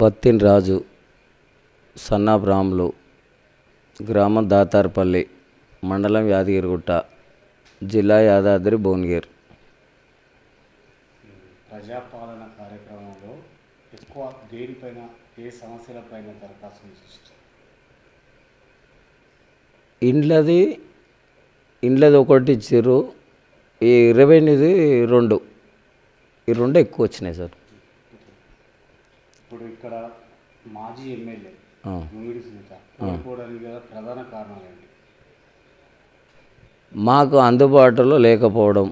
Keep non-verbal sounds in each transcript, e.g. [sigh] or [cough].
బత్తిన్ రాజు సన్నాప్ రాములు గ్రామం దాతార్పల్లి మండలం యాదగిరిగుట్ట జిల్లా యాదాద్రి భువనగిరి. ప్రజాపాలన కార్యక్రమంలో ఎక్కువ దేనిపైన ఏ సమస్యలపైన దరఖాస్తు ఇండ్లది ఇండ్లది ఒకటి ఇచ్చారు ఈ రెవెన్యూది రెండు. ఈ రెండు ఎక్కువ వచ్చినాయి సార్. ఇప్పుడు ఇక్కడ మాజీ ఎమ్మెల్యే. ముంగిడి సునీత ఓడిపోవడానికి గల ప్రధాన కారణాలు ఏంటి? మాకు అందుబాటులో లేకపోవడం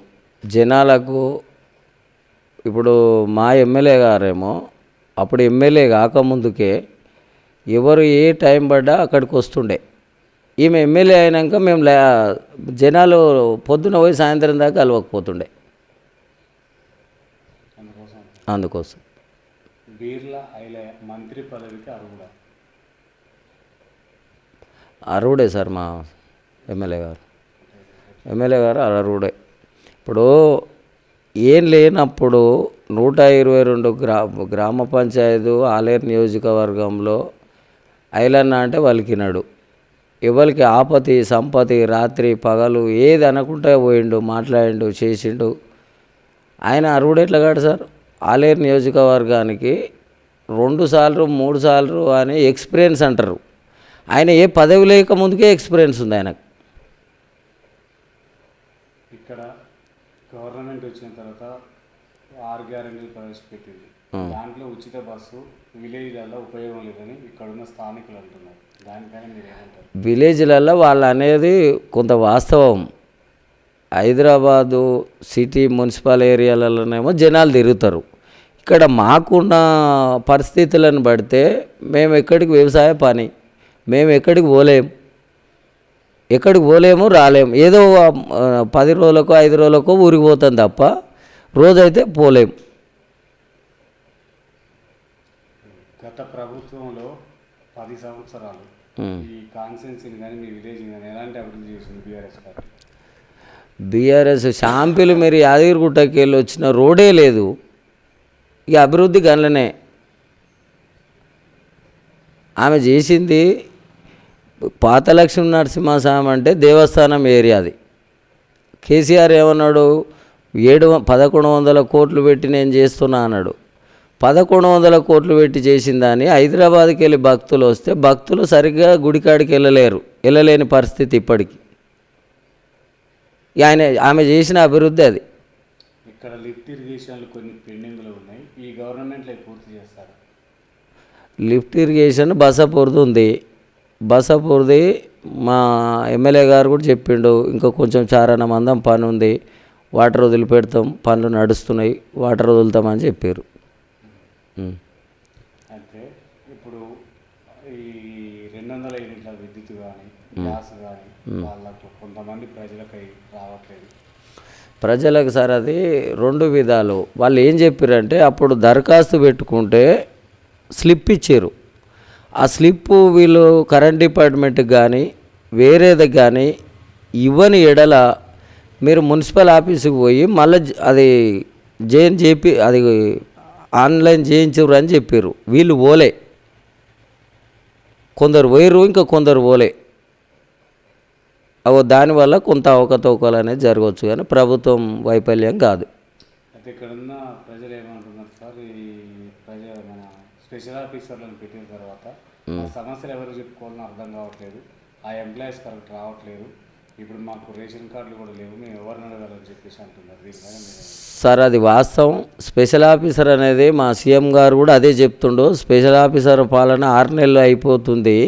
జనాలకు ఇప్పుడు మా ఎమ్మెల్యే గారేమో అప్పుడు ఎమ్మెల్యే కాకముందుకే ఎవరు ఏ టైం పడ్డా అక్కడికి వస్తుండే. ఈమె ఎమ్మెల్యే అయినాక మేము లే జనాలు పొద్దున పోయి సాయంత్రం దాకా కలవకపోతుండే. అందుకోసం. బీర్లా ఐలయ మంత్రి పదవికి అర్హుడా? అర్హుడే సార్ మా ఎమ్మెల్యే గారు. ఎమ్మెల్యే గారు అర్హుడే. ఇప్పుడు ఏం లేనప్పుడు నూట ఇరవై రెండు గ్రా గ్రామ పంచాయతీ ఆలేరు నియోజకవర్గంలో ఐలన్న అంటే వలికినాడు. ఎవరికి ఆపతి సంపతి రాత్రి పగలు ఏది అనకుండా పోయిండు మాట్లాడిండు చేసిండు. ఆయన అర్హుడు ఎట్లా కాడు సార్? ఆలేరు నియోజకవర్గానికి రెండు సార్లు మూడు సార్లు అని ఎక్స్పీరియన్స్ అంటారు. ఆయన ఏ పదవి లేక ముందుకే ఎక్స్పీరియన్స్ ఉంది ఆయనకు. ఇక్కడ గవర్నమెంట్ వచ్చిన తర్వాత ఆరు గ్యారెంటీలు ప్రవేశపెట్టింది. దాంట్లో ఉచిత బస్సు విలేజ్లలో ఉపయోగం లేదని ఇక్కడున్న స్థానికులు అంటున్నారు. దానిపైన మీరు ఏమంటారు? విలేజ్లలో వాళ్ళు అనేది కొంత వాస్తవం. హైదరాబాదు సిటీ మున్సిపల్ ఏరియాలలోనేమో జనాలు తిరుగుతారు. ఇక్కడ మాకున్న పరిస్థితులను బడితే మేము ఎక్కడికి వ్యవసాయ పని మేము ఎక్కడికి పోలేం. ఎక్కడికి పోలేము రాలేము ఏదో పది రోజులకో ఐదు రోజులకో ఊరికి పోతాం తప్ప రోజైతే పోలేం. గత ప్రభుత్వంలో పది సంవత్సరాలు ఈ కాన్స్టెన్సీని కానీ మీ విలేజ్ని కానీ ఎలాంటి అభివృద్ధి చేసింది బీఆర్ఎస్ పార్టీ? బీఆర్ఎస్ షాంపిల్ మీరు యాదగిరిగుట్టకి వెళ్ళి వచ్చిన రోడే లేదు. ఇక అభివృద్ధి గనులనే. ఆమె చేసింది పాత లక్ష్మీ నరసింహస్వామి అంటే దేవస్థానం ఏరియా అది. కేసీఆర్ ఏమన్నాడు? ఏడు వ- పదకొండు వందల కోట్లు పెట్టి నేను చేస్తున్నా అన్నాడు. పదకొండు వందల కోట్లు పెట్టి చేసిందని హైదరాబాద్కి వెళ్ళి భక్తులు వస్తే భక్తులు సరిగ్గా గుడికాడికి వెళ్ళలేరు. వెళ్ళలేని పరిస్థితి ఇప్పటికి. ఆయన ఆమె చేసిన అభివృద్ధి అది. ఇక్కడ లిఫ్ట్ ఇరిగేషన్లు కొన్ని పెండింగ్లు ఉన్నాయి. ఈ గవర్నమెంట్లో పూర్తి చేస్తారు. లిఫ్ట్ ఇరిగేషన్ బసపూర్ది ఉంది. బసపూర్ది మా ఎమ్మెల్యే గారు కూడా చెప్పిండు. ఇంకా కొంచెం చారణ మందం పని ఉంది. వాటర్ వదిలిపెడతాం. పనులు నడుస్తున్నాయి. వాటర్ వదులుతామని చెప్పారు. అంటే ఇప్పుడు ఈ రెండు వందల యూనిట్ల విద్యుత్ కానీ గ్యాస్ కానీ వాళ్ళకు కొంతమంది ప్రజలకై రావట్లేదు. ప్రజలకు సార్ అది రెండు విధాలు. వాళ్ళు ఏం చెప్పారంటే అప్పుడు దరఖాస్తు పెట్టుకుంటే స్లిప్ ఇచ్చారు ఆ స్లిప్ వీళ్ళు కరెంట్ డిపార్ట్మెంట్కి కానీ వేరేది కానీ ఇవ్వని ఎడల మీరు మున్సిపల్ ఆఫీస్కి పోయి మళ్ళీ అది జైన్ చేపి అది ఆన్లైన్ చేయించరు అని చెప్పారు వీళ్ళు పోలే. కొందరు పోయిరు ఇంకా కొందరు పోలే. అవ దానివల్ల కొంత అవకతవకలు అనేది జరగవచ్చు కానీ ప్రభుత్వం వైఫల్యం కాదు. అయితే ఇక్కడ ఉన్న ప్రజలు ఏమంటున్నారు సార్? ఈ ప్రజ మన స్పెషల్ ఆఫీసర్లను పెట్టిన తర్వాత ఆ సమస్యలు ఎవరు చెప్పుకోవాలని అర్థం కావట్లేదు. ఆ ఎంప్లాయీస్ కరెక్ట్ రావట్లేదు. ఇప్పుడు మాకు రేషన్ కార్డులు కూడా లేవు. మేము ఎవరిని అడగాలని చెప్పేసి అంటున్నారు? దీనిపైన మీరు సార్ అది వాస్తవం. స్పెషల్ ఆఫీసర్ అనేది మా సీఎం గారు కూడా అదే చెప్తుండు. స్పెషల్ ఆఫీసర్ పాలన ఆరు నెలలు అయిపోతుంది.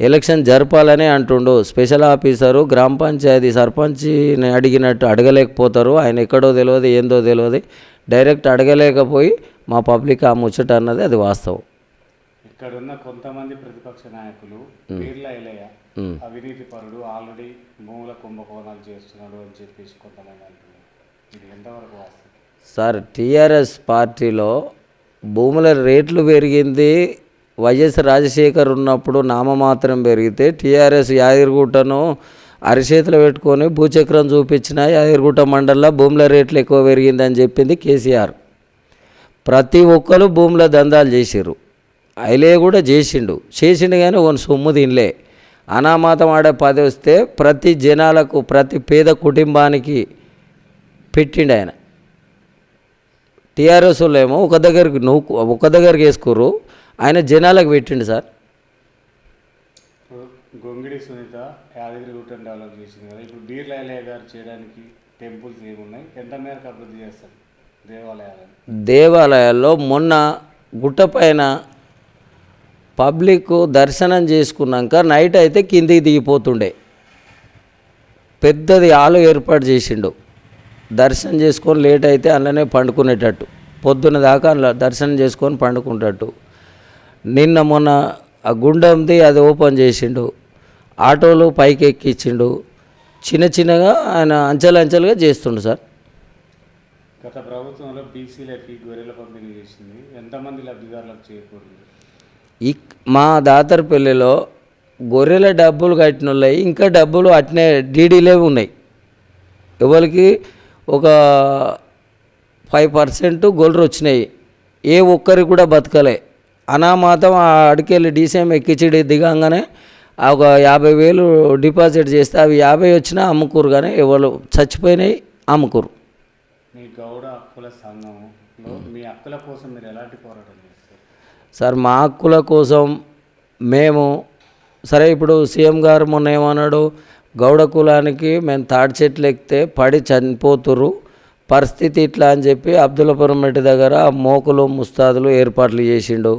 ఎలక్షన్ జరపాలని అంటుండు. స్పెషల్ ఆఫీసరు గ్రామ పంచాయతీ సర్పంచ్ని అడిగినట్టు అడగలేకపోతారు. ఆయన ఎక్కడో తెలియదు ఏందో తెలియదు డైరెక్ట్ అడగలేకపోయి మా పబ్లిక్ ఆ ముచ్చట అన్నది అది వాస్తవం. ఇక్కడ ఉన్న కొంతమంది ప్రతిపక్ష నాయకులు అవినీతి పరుడు ఆల్రెడీ భూముల కుంభకోణాలు చేస్తున్నాడు అని చెప్పేసి కొంతమంది అంటున్నారు. ఇది ఎంతవరకు వాస్తవం? సార్ టీఆర్ఎస్ పార్టీలో భూముల రేట్లు పెరిగింది వైఎస్ రాజశేఖర్ ఉన్నప్పుడు నామమాత్రం పెరిగితే టీఆర్ఎస్ యాదగిరిగుట్టను అరిచేతిలో పెట్టుకొని భూచక్రం చూపించిన యాదగిరిగుట్ట మండలంలో భూముల రేట్లు ఎక్కువ పెరిగిందని చెప్పింది కేసీఆర్. ప్రతి ఒక్కరు భూముల దందాలు చేసిర్రు. అయిలే కూడా చేసిండు. చేసిండు కానీ ఓన్ సొమ్ము తినలే. అనామాతం ఆడే పది వస్తే ప్రతి జనాలకు ప్రతి పేద కుటుంబానికి పెట్టిండు ఆయన. టీఆర్ఎస్ వాళ్ళు ఏమో ఒక దగ్గరికి నువ్వు ఒక దగ్గరికి వేసుకోరు ఆయన జనాలకు పెట్టిండు సార్. గొంగిడి సునీత యాదగిరి గుట్టని డెవలప్ చేసింది కదా. ఇప్పుడు బీర్ లైలయ్య గారు చేయడానికి టెంపుల్స్ ఏమున్నాయి? ఎంత మేరకు అభివృద్ధి చేస్తారు దేవాలయాలను? దేవాలయాల్లో మొన్న గుట్టపైన పబ్లిక్ దర్శనం చేసుకున్నాక నైట్ అయితే కిందికి దిగిపోతుండే. పెద్దది ఆలు ఏర్పాటు చేసిండు. దర్శనం చేసుకొని లేట్ అయితే అందులోనే పండుకునేటట్టు. పొద్దున్న దాకా దర్శనం చేసుకొని పండుకుంటట్టు. నిన్న మొన్న ఆ గుండంది అది ఓపెన్ చేసిండు. ఆటోలు పైకి ఎక్కించిండు చిన్న చిన్నగా ఆయన అంచెలంచెలుగా చేస్తుండు సార్. గత ప్రభుత్వంలో బీసీలకి గొర్రెల పంపిణీ చేసింది. ఎంతమంది లబ్ధిదారులకు చేకూరింది? ఈ మా దాతరపల్లిలో గొర్రెల డబ్బులు కట్టిన ఇంకా డబ్బులు అట్నే డీడీలే ఉన్నాయి. ఎవరికి ఒక ఫైవ్ పర్సెంట్ గొర్రెలు వచ్చినాయి. ఏ ఒక్కరికి కూడా బతకలే. అనామాతం ఆ అడికెళ్ళి డీసీఎం ఎక్కించి దిగంగానే ఒక యాభై వేలు డిపాజిట్ చేస్తే అవి యాభై వచ్చినా అమ్ముకోరు కానీ ఎవరు చచ్చిపోయినాయి అమ్ముకోరు. మీ గౌడ హక్కుల సంఘంలో మీ హక్కుల కోసం మీరు ఎలాంటి పోరాటం చేస్తారు? సార్ మా హక్కుల కోసం మేము సరే ఇప్పుడు సీఎం గారు మొన్న ఏమన్నాడు గౌడ కులానికి మేము తాడి చెట్లు ఎక్కితే పడి చనిపోతురు పరిస్థితి ఇట్లా అని చెప్పి అబ్దుల్లాపురం మెట్టి దగ్గర మోకులు ముస్తాదులు ఏర్పాట్లు చేసిండు.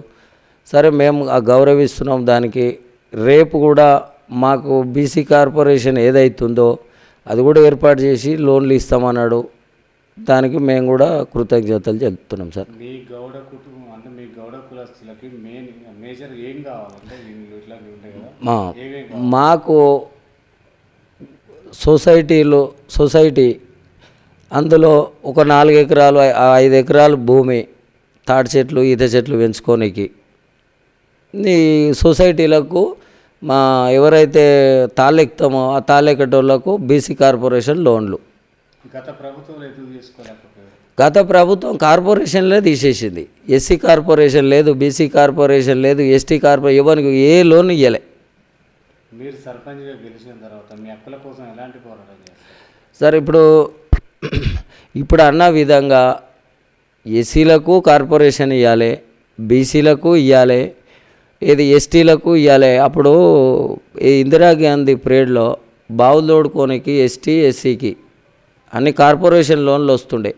సరే మేము గౌరవిస్తున్నాం దానికి. రేపు కూడా మాకు బీసీ కార్పొరేషన్ ఏదైతుందో అది కూడా ఏర్పాటు చేసి లోన్లు ఇస్తామన్నాడు. దానికి మేము కూడా కృతజ్ఞతలు చెప్తున్నాం సార్. మీ గౌడ కుటుంబం అంటే మీ గౌడ కులస్తులకి మెయిన్ మేజర్ ఏం కావాలంటే మాకు సొసైటీలో సొసైటీ అందులో ఒక నాలుగు ఎకరాలు ఐదు ఎకరాలు భూమి తాటి చెట్లు ఈత చెట్లు పెంచుకోనికి ఈ సొసైటీలకు మా ఎవరైతే తాళెక్తామో ఆ తాళెక్కటోళ్ళకు బీసీ కార్పొరేషన్ లోన్లు. గత చేసుకోలేకపోయారు గత ప్రభుత్వం కార్పొరేషన్లే తీసేసింది. ఎస్సీ కార్పొరేషన్ లేదు బీసీ కార్పొరేషన్ లేదు ఎస్టీ కార్పొరేషన్ ఎవరికి ఏ లోన్ ఇవ్వలే మీరు సర్పంచ్గా గెలిచిన తర్వాత మీ హక్కుల కోసం ఎలాంటి పోరాటం సార్ ఇప్పుడు [clears throat] ఇప్పుడు అన్న విధంగా ఎస్సీలకు కార్పొరేషన్ ఇవ్వాలి బీసీలకు ఇవ్వాలి ఇది ఎస్టీలకు ఇవ్వాలి అప్పుడు ఈ ఇందిరాగాంధీ పీరియడ్లో బావులు తోడుకోనికి ఎస్టీ ఎస్సీకి అన్ని కార్పొరేషన్ లోన్లు వస్తుండే.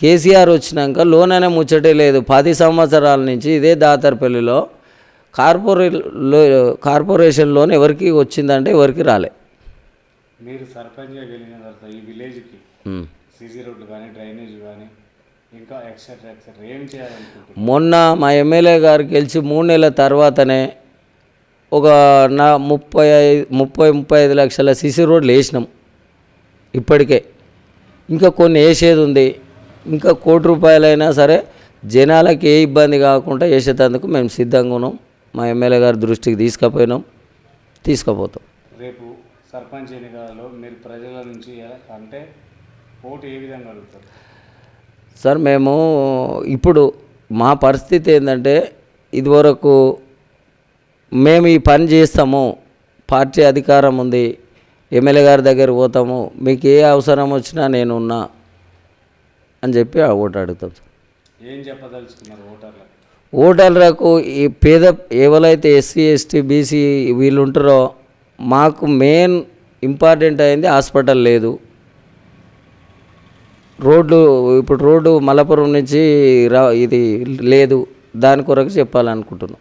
కేసీఆర్ వచ్చినాక లోన్ అనే ముచ్చటే లేదు. పది సంవత్సరాల నుంచి ఇదే దాతరపల్లిలో కార్పొరే కార్పొరేషన్ లోన్ ఎవరికి వచ్చిందంటే ఎవరికి రాలే. మీరు సర్పంచ్గా గెలిచిన తర్వాత ఈ విలేజ్కి. సీసీ రోడ్లు కానీ డ్రైనేజ్ కానీ ఇంకా ఎక్సెట్రా ఎక్సెట్రా. ఏం చేయాలనుకుంటున్నారు? మొన్న మా ఎమ్మెల్యే గారు గెలిచి మూడు నెలల తర్వాతనే ఒక నా ముప్పై ఐ- ముప్పై ముప్పై ఐదు లక్షల సిసి రోడ్లు వేసినాం ఇప్పటికే. ఇంకా కొన్ని వేసేది ఉంది. ఇంకా కోటి రూపాయలైనా సరే జనాలకి ఏ ఇబ్బంది కాకుండా వేసేటందుకు మేము సిద్ధంగా ఉన్నాం. మా ఎమ్మెల్యే గారి దృష్టికి తీసుకుపోయినాం తీసుకుపోతాం. రేపు సర్పంచ్ ఎన్నికలలో మీరు ప్రజల నుంచి అంటే ఓటు ఏ విధంగా అడుగుతారు? సార్ మేము ఇప్పుడు మా పరిస్థితి ఏంటంటే ఇదివరకు మేము ఈ పని చేస్తాము పార్టీ అధికారం ఉంది ఎమ్మెల్యే గారి దగ్గర పోతాము మీకు ఏ అవసరం వచ్చినా నేనున్నా అని చెప్పి ఆ ఓటు అడుగుతాం సార్. ఏం చెప్పదలుచుకున్నారు ఓటర్లకు? ఓటర్లకు ఈ పేద ఎవరైతే ఎస్సీ ఎస్టీ బీసీ వీళ్ళు ఉంటారో మాకు మెయిన్ ఇంపార్టెంట్ అయింది హాస్పిటల్ లేదు. రోడ్లు ఇప్పుడు రోడ్డు మలపురం నుంచి రా ఇది లేదు. దాని కొరకు చెప్పాలనుకుంటున్నాం.